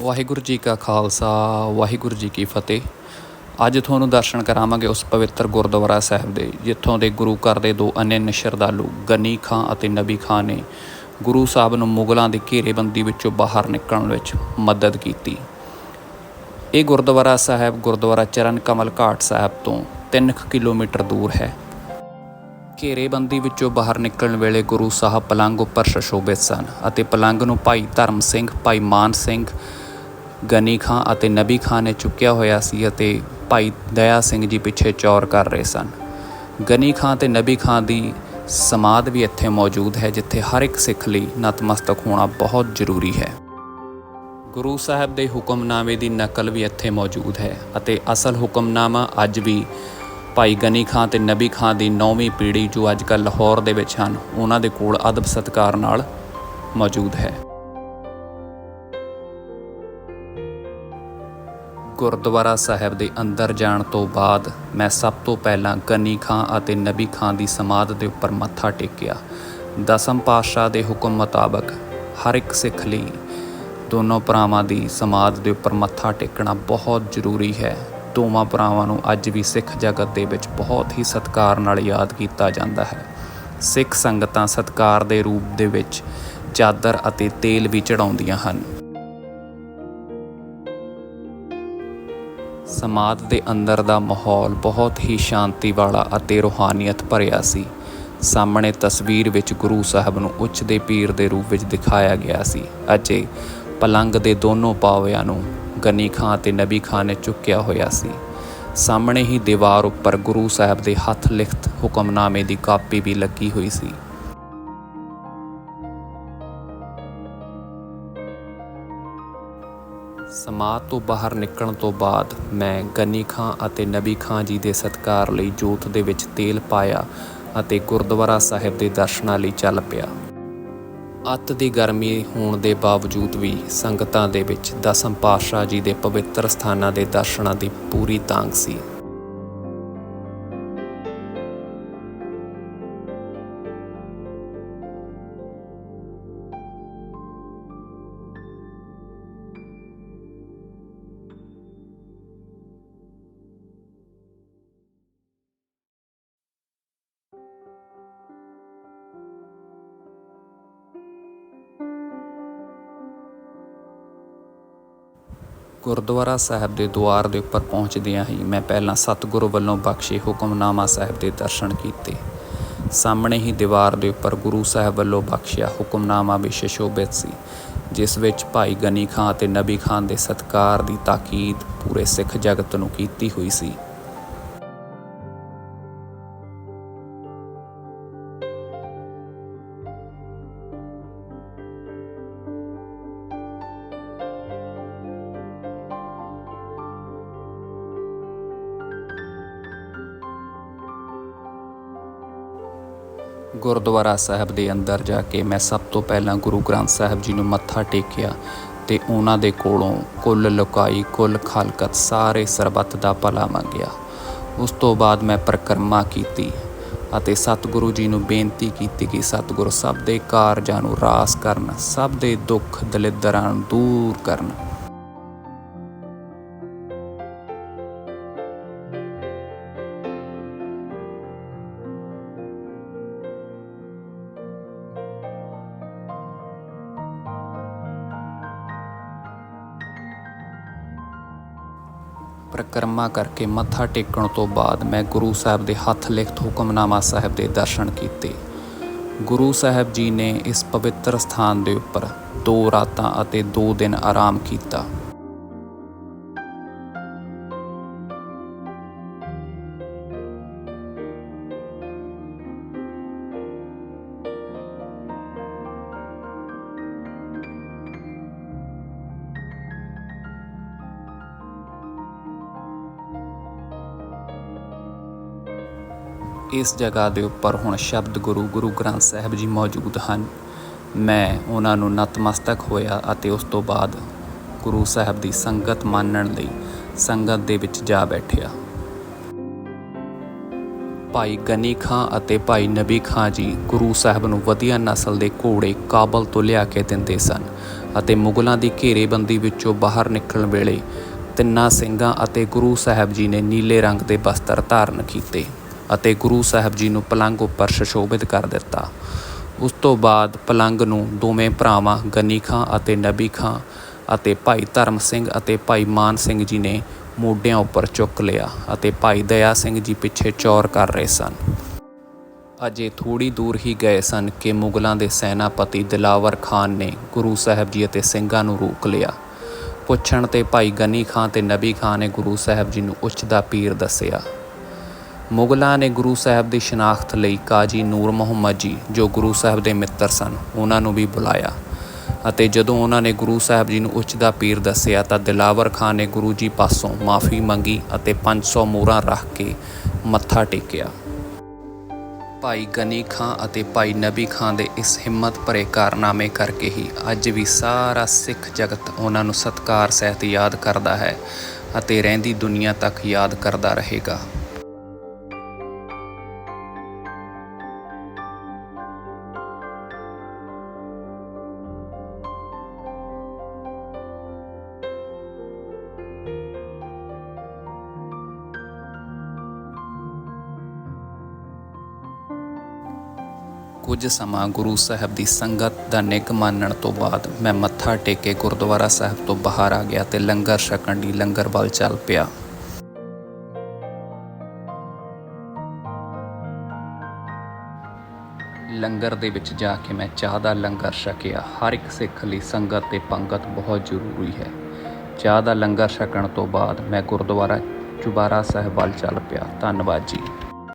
ਵਾਹਿਗੁਰੂ ਜੀ ਕਾ ਖਾਲਸਾ, ਵਾਹਿਗੁਰੂ ਜੀ ਕੀ ਫਤਿਹ। ਅੱਜ ਤੁਹਾਨੂੰ ਦਰਸ਼ਨ ਕਰਾਵਾਂਗੇ ਉਸ ਪਵਿੱਤਰ ਗੁਰਦੁਆਰਾ ਸਾਹਿਬ ਦੇ, ਜਿੱਥੋਂ ਦੇ ਗੁਰੂ ਘਰ ਦੇ ਦੋ ਅਨੰਨ ਸ਼ਰਧਾਲੂ ਗਨੀ ਖਾਂ ਅਤੇ ਨਬੀ ਖਾਂ ਨੇ ਗੁਰੂ ਸਾਹਿਬ ਨੂੰ ਮੁਗਲਾਂ ਦੀ ਘੇਰੇਬੰਦੀ ਵਿੱਚੋਂ ਬਾਹਰ ਨਿਕਲਣ ਵਿੱਚ ਮਦਦ ਕੀਤੀ। ਇਹ ਗੁਰਦੁਆਰਾ ਸਾਹਿਬ ਗੁਰਦੁਆਰਾ ਚਰਨ ਕਮਲ ਘਾਟ ਸਾਹਿਬ ਤੋਂ 3 ਕਿਲੋਮੀਟਰ ਦੂਰ ਹੈ। ਘੇਰੇਬੰਦੀ ਵਿੱਚੋਂ ਬਾਹਰ ਨਿਕਲਣ ਵੇਲੇ ਗੁਰੂ ਸਾਹਿਬ ਪਲੰਗ ਉੱਪਰ ਸ਼ਸ਼ੋਭਿਤ ਸਨ ਅਤੇ ਪਲੰਗ ਨੂੰ ਭਾਈ ਧਰਮ ਸਿੰਘ, ਭਾਈ ਮਾਨ ਸਿੰਘ ਗਨੀ ਖਾਂ ਅਤੇ ਨਬੀ ਖਾਂ ਨੇ ਚੁੱਕਿਆ ਹੋਇਆ ਸੀ ਅਤੇ ਭਾਈ ਦਇਆ ਸਿੰਘ ਜੀ ਪਿੱਛੇ ਚੌਰ ਕਰ ਰਹੇ ਸਨ। ਗਨੀ ਖਾਂ ਤੇ ਨਬੀ ਖਾਂ ਦੀ ਸਮਾਧ ਵੀ ਇੱਥੇ ਮੌਜੂਦ ਹੈ, ਜਿੱਥੇ ਹਰ ਇੱਕ ਸਿੱਖ ਲਈ ਨਤਮਸਤਕ ਹੋਣਾ ਬਹੁਤ ਜ਼ਰੂਰੀ ਹੈ। ਗੁਰੂ ਸਾਹਿਬ ਦੇ ਹੁਕਮਨਾਮੇ ਦੀ ਨਕਲ ਵੀ ਇੱਥੇ ਮੌਜੂਦ ਹੈ ਅਤੇ ਅਸਲ ਹੁਕਮਨਾਮਾ ਅੱਜ ਵੀ ਭਾਈ ਗਨੀ ਖਾਂ ਤੇ ਨਬੀ ਖਾਂ ਦੀ ਨੌਵੀਂ ਪੀੜ੍ਹੀ ਜੋ ਅੱਜ ਕੱਲ੍ਹ ਲਾਹੌਰ ਦੇ ਵਿੱਚ ਹਨ, ਉਹਨਾਂ ਦੇ ਕੋਲ ਅਦਬ ਸਤਕਾਰ ਨਾਲ ਮੌਜੂਦ ਹੈ। ਗੁਰਦੁਆਰਾ ਸਾਹਿਬ ਦੇ ਅੰਦਰ ਜਾਣ ਤੋਂ ਬਾਅਦ ਮੈਂ ਸਭ ਤੋਂ ਪਹਿਲਾਂ ਗਨੀ ਖਾਂ ਅਤੇ ਨਬੀ ਖਾਂ ਦੀ ਸਮਾਧ ਦੇ ਉੱਪਰ ਮੱਥਾ ਟੇਕਿਆ। ਦਸਮ ਪਾਤਸ਼ਾਹ ਦੇ ਹੁਕਮ ਮੁਤਾਬਕ ਹਰ ਇੱਕ ਸਿੱਖ ਲਈ ਦੋਨੋਂ ਭਰਾਵਾਂ ਦੀ ਸਮਾਧ ਦੇ ਉੱਪਰ ਮੱਥਾ ਟੇਕਣਾ ਬਹੁਤ ਜ਼ਰੂਰੀ ਹੈ। ਦੋਵਾਂ ਭਰਾਵਾਂ ਨੂੰ ਅੱਜ ਵੀ ਸਿੱਖ ਜਗਤ ਦੇ ਵਿੱਚ ਬਹੁਤ ਹੀ ਸਤਿਕਾਰ ਨਾਲ ਯਾਦ ਕੀਤਾ ਜਾਂਦਾ ਹੈ। ਸਿੱਖ ਸੰਗਤਾਂ ਸਤਿਕਾਰ ਦੇ ਰੂਪ ਦੇ ਵਿੱਚ ਚਾਦਰ ਅਤੇ ਤੇਲ ਵੀ ਚੜਾਉਂਦੀਆਂ ਹਨ। ਸਮਾਧ ਦੇ ਅੰਦਰ ਦਾ ਮਾਹੌਲ ਬਹੁਤ ਹੀ ਸ਼ਾਂਤੀ ਵਾਲਾ ਅਤੇ ਰੂਹਾਨੀਅਤ ਭਰਿਆ ਸੀ। ਸਾਹਮਣੇ ਤਸਵੀਰ ਵਿੱਚ ਗੁਰੂ ਸਾਹਿਬ ਨੂੰ ਉੱਚ ਦੇ ਪੀਰ ਦੇ ਰੂਪ ਵਿੱਚ ਦਿਖਾਇਆ ਗਿਆ ਸੀ ਅਤੇ ਪਲੰਗ ਦੇ ਦੋਨੋਂ ਪਾਵਿਆਂ ਨੂੰ ਗਨੀ ਖਾਂ ਤੇ ਨਬੀ ਖਾਂ ਨੇ ਚੁੱਕਿਆ ਹੋਇਆ ਸੀ। ਸਾਹਮਣੇ ਹੀ ਦੀਵਾਰ ਉੱਪਰ ਗੁਰੂ ਸਾਹਿਬ ਦੇ ਹੱਥ ਲਿਖਤ ਹੁਕਮਨਾਮੇ ਦੀ ਕਾਪੀ ਵੀ ਲੱਗੀ ਹੋਈ ਸੀ। ਸਮਾਧ ਤੋਂ ਬਾਹਰ ਨਿਕਲਣ ਤੋਂ ਬਾਅਦ ਮੈਂ ਗਨੀ ਖਾਂ ਅਤੇ ਨਬੀ ਖਾਂ ਜੀ ਦੇ ਸਤਿਕਾਰ ਲਈ ਜੋਤ ਦੇ ਵਿੱਚ ਤੇਲ ਪਾਇਆ ਅਤੇ ਗੁਰਦੁਆਰਾ ਸਾਹਿਬ ਦੇ ਦਰਸ਼ਨਾਂ ਲਈ ਚੱਲ ਪਿਆ। ਅੱਤ ਦੀ ਗਰਮੀ ਹੋਣ ਦੇ ਬਾਵਜੂਦ ਵੀ ਸੰਗਤਾਂ ਦੇ ਵਿੱਚ ਦਸਮ ਪਾਤਸ਼ਾਹ ਜੀ ਦੇ ਪਵਿੱਤਰ ਸਥਾਨਾਂ ਦੇ ਦਰਸ਼ਨਾਂ ਦੀ ਪੂਰੀ ਤਾਂਗ ਸੀ। ਗੁਰਦੁਆਰਾ ਸਾਹਿਬ ਦੇ ਦੁਆਰ ਦੇ ਉੱਪਰ ਪਹੁੰਚਦਿਆਂ ਹੀ ਮੈਂ ਪਹਿਲਾਂ ਸਤਿਗੁਰੂ ਵੱਲੋਂ ਬਖਸ਼ੇ ਹੁਕਮਨਾਮਾ ਸਾਹਿਬ ਦੇ ਦਰਸ਼ਨ ਕੀਤੇ। ਸਾਹਮਣੇ ਹੀ ਦੀਵਾਰ ਦੇ ਉੱਪਰ ਗੁਰੂ ਸਾਹਿਬ ਵੱਲੋਂ ਬਖਸ਼ਿਆ ਹੁਕਮਨਾਮਾ ਵੀ ਸ਼ਸ਼ੋਭਿਤ ਸੀ, ਜਿਸ ਵਿੱਚ ਭਾਈ ਗਨੀ ਖਾਂ ਅਤੇ ਨਬੀ ਖਾਂ ਦੇ ਸਤਕਾਰ ਦੀ ਤਾਕੀਦ ਪੂਰੇ ਸਿੱਖ ਜਗਤ ਨੂੰ ਕੀਤੀ ਹੋਈ ਸੀ। ਗੁਰਦੁਆਰਾ ਸਾਹਿਬ ਦੇ ਅੰਦਰ ਜਾ ਕੇ ਮੈਂ ਸਭ ਤੋਂ ਪਹਿਲਾਂ ਗੁਰੂ ਗ੍ਰੰਥ ਸਾਹਿਬ ਜੀ ਨੂੰ ਮੱਥਾ ਟੇਕਿਆ ਤੇ ਉਹਨਾਂ ਦੇ ਕੋਲੋਂ ਕੁੱਲ ਲੁਕਾਈ, ਕੁੱਲ ਖਾਲਕਤ ਸਾਰੇ ਸਰਬੱਤ ਦਾ ਭਲਾ ਮੰਗਿਆ। ਉਸ ਤੋਂ ਬਾਅਦ ਮੈਂ ਪ੍ਰਕਰਮਾ ਕੀਤੀ ਅਤੇ ਸਤਿਗੁਰੂ ਜੀ ਨੂੰ ਬੇਨਤੀ ਕੀਤੀ ਕਿ ਸਤਿਗੁਰੂ ਸਭ ਦੇ ਕਾਰਜਾਂ ਨੂੰ ਰਾਸ ਕਰਨ, ਸਭ ਦੇ ਦੁੱਖ ਦਲਿੱਦਰਾਂ ਨੂੰ ਦੂਰ ਕਰਨ। ਪ੍ਰਕਰਮਾ ਕਰਕੇ ਮੱਥਾ ਟੇਕਣ ਤੋਂ ਬਾਅਦ ਮੈਂ ਗੁਰੂ ਸਾਹਿਬ ਦੇ ਹੱਥ ਲਿਖਤ ਹੁਕਮਨਾਮਾ ਸਾਹਿਬ ਦੇ ਦਰਸ਼ਨ ਕੀਤੇ। ਗੁਰੂ ਸਾਹਿਬ ਜੀ ਨੇ ਇਸ ਪਵਿੱਤਰ ਸਥਾਨ ਦੇ ਉੱਪਰ ਦੋ ਰਾਤਾਂ ਅਤੇ ਦੋ ਦਿਨ ਆਰਾਮ ਕੀਤਾ। ਇਸ ਜਗ੍ਹਾ ਦੇ ਉੱਪਰ ਹੁਣ ਸ਼ਬਦ ਗੁਰੂ ਗੁਰੂ ਗ੍ਰੰਥ ਸਾਹਿਬ ਜੀ ਮੌਜੂਦ ਹਨ। ਮੈਂ ਉਹਨਾਂ ਨੂੰ ਨਤਮਸਤਕ ਹੋਇਆ ਅਤੇ ਉਸ ਤੋਂ ਬਾਅਦ ਗੁਰੂ ਸਾਹਿਬ ਦੀ ਸੰਗਤ ਮੰਨਣ ਲਈ ਸੰਗਤ ਦੇ ਵਿੱਚ ਜਾ ਬੈਠਿਆ। ਭਾਈ ਗਨੀ ਖਾਂ ਅਤੇ ਭਾਈ ਨਬੀ ਖਾਂ ਜੀ ਗੁਰੂ ਸਾਹਿਬ ਨੂੰ ਵਧੀਆ ਨਸਲ ਦੇ ਘੋੜੇ ਕਾਬਲ ਤੋਂ ਲਿਆ ਕੇ ਦਿੰਦੇ ਸਨ ਅਤੇ ਮੁਗਲਾਂ ਦੀ ਘੇਰੇਬੰਦੀ ਵਿੱਚੋਂ ਬਾਹਰ ਨਿਕਲਣ ਵੇਲੇ ਤਿੰਨਾਂ ਸਿੰਘਾਂ ਅਤੇ ਗੁਰੂ ਸਾਹਿਬ ਜੀ ਨੇ ਨੀਲੇ ਰੰਗ ਦੇ ਵਸਤਰ ਧਾਰਨ ਕੀਤੇ। ਅਤੇ ਗੁਰੂ ਸਾਹਿਬ ਜੀ ਨੂੰ ਪਲੰਗ ਉੱਪਰ ਸੁਸ਼ੋਭਿਤ ਕਰ ਦਿੱਤਾ। ਉਸ ਤੋਂ ਬਾਅਦ ਪਲੰਗ ਨੂੰ ਦੋਵੇਂ ਭਰਾਵਾਂ ਗਨੀ ਖਾਂ ਅਤੇ ਨਬੀ ਖਾਂ ਅਤੇ ਭਾਈ ਧਰਮ ਸਿੰਘ ਅਤੇ ਭਾਈ ਮਾਨ ਸਿੰਘ ਜੀ ਨੇ ਮੋਢਿਆਂ ਉੱਪਰ ਚੁੱਕ ਲਿਆ ਅਤੇ ਭਾਈ ਦਇਆ ਸਿੰਘ ਜੀ ਪਿੱਛੇ ਚੌਰ ਕਰ ਰਹੇ ਸਨ। ਅਜੇ ਥੋੜੀ ਦੂਰ ਹੀ ਗਏ ਸਨ ਕਿ ਮੁਗਲਾਂ ਦੇ ਸੈਨਾਪਤੀ ਦਿਲਾਵਰ ਖਾਨ ਨੇ ਗੁਰੂ ਸਾਹਿਬ ਜੀ ਅਤੇ ਸਿੰਘਾਂ ਨੂੰ ਰੋਕ ਲਿਆ। ਪੁੱਛਣ ਤੇ ਭਾਈ ਗਨੀ ਖਾਂ ਤੇ ਨਬੀ ਖਾਂ ਨੇ ਗੁਰੂ ਸਾਹਿਬ ਜੀ ਨੂੰ ਉੱਚ ਦਾ ਪੀਰ ਦੱਸਿਆ। ਮੁਗਲਾਂ ਨੇ ਗੁਰੂ ਸਾਹਿਬ ਦੀ ਸ਼ਨਾਖਤ ਲਈ ਕਾਜੀ ਨੂਰ ਮੁਹੰਮਦ ਜੀ, ਜੋ ਗੁਰੂ ਸਾਹਿਬ ਦੇ ਮਿੱਤਰ ਸਨ, ਉਹਨਾਂ ਨੂੰ ਵੀ ਬੁਲਾਇਆ। ਅਤੇ ਜਦੋਂ ਉਹਨਾਂ ਨੇ ਗੁਰੂ ਸਾਹਿਬ ਜੀ ਨੂੰ ਉੱਚ ਦਾ ਪੀਰ ਦੱਸਿਆ ਤਾਂ ਦਿਲਾਵਰ ਖਾਨ ਨੇ ਗੁਰੂ ਜੀ ਪਾਸੋਂ ਮਾਫੀ ਮੰਗੀ ਅਤੇ 500 ਮੋਹਰਾਂ ਰੱਖ ਕੇ ਮੱਥਾ ਟੇਕਿਆ। ਭਾਈ ਗਨੀ ਖਾਂ ਅਤੇ ਭਾਈ ਨਬੀ ਖਾਂ ਦੇ ਇਸ ਹਿੰਮਤ ਭਰੇ ਕਾਰਨਾਮੇ ਕਰਕੇ ਹੀ ਅੱਜ ਵੀ ਸਾਰਾ ਸਿੱਖ ਜਗਤ ਉਹਨਾਂ ਨੂੰ ਸਤਕਾਰ ਸਹਿਤ ਯਾਦ ਕਰਦਾ ਹੈ ਅਤੇ ਰਹਿੰਦੀ ਦੁਨੀਆ ਤੱਕ ਯਾਦ ਕਰਦਾ ਰਹੇਗਾ। ਕੁਝ ਸਮਾਂ ਗੁਰੂ ਸਾਹਿਬ ਦੀ ਸੰਗਤ ਦਾ ਨਿੱਘ ਮਾਨਣ ਤੋਂ ਬਾਅਦ ਮੈਂ ਮੱਥਾ ਟੇਕੇ ਗੁਰਦੁਆਰਾ ਸਾਹਿਬ ਤੋਂ ਬਾਹਰ ਆ ਗਿਆ ਤੇ ਲੰਗਰ ਛਕਣ ਲਈ ਲੰਗਰ ਵੱਲ ਚੱਲ ਪਿਆ। ਲੰਗਰ ਦੇ ਵਿੱਚ ਜਾ ਕੇ ਮੈਂ ਚਾਹ ਦਾ ਲੰਗਰ ਛਕਿਆ। ਹਰ ਇੱਕ ਸਿੱਖ ਲਈ ਸੰਗਤ ਤੇ ਪੰਗਤ ਬਹੁਤ ਜ਼ਰੂਰੀ ਹੈ। ਚਾਹ ਦਾ ਲੰਗਰ ਛਕਣ ਤੋਂ ਬਾਅਦ ਮੈਂ ਗੁਰਦੁਆਰਾ ਚੁਬਾਰਾ ਸਾਹਿਬ ਵੱਲ ਚੱਲ ਪਿਆ। ਧੰਨਵਾਦ ਜੀ।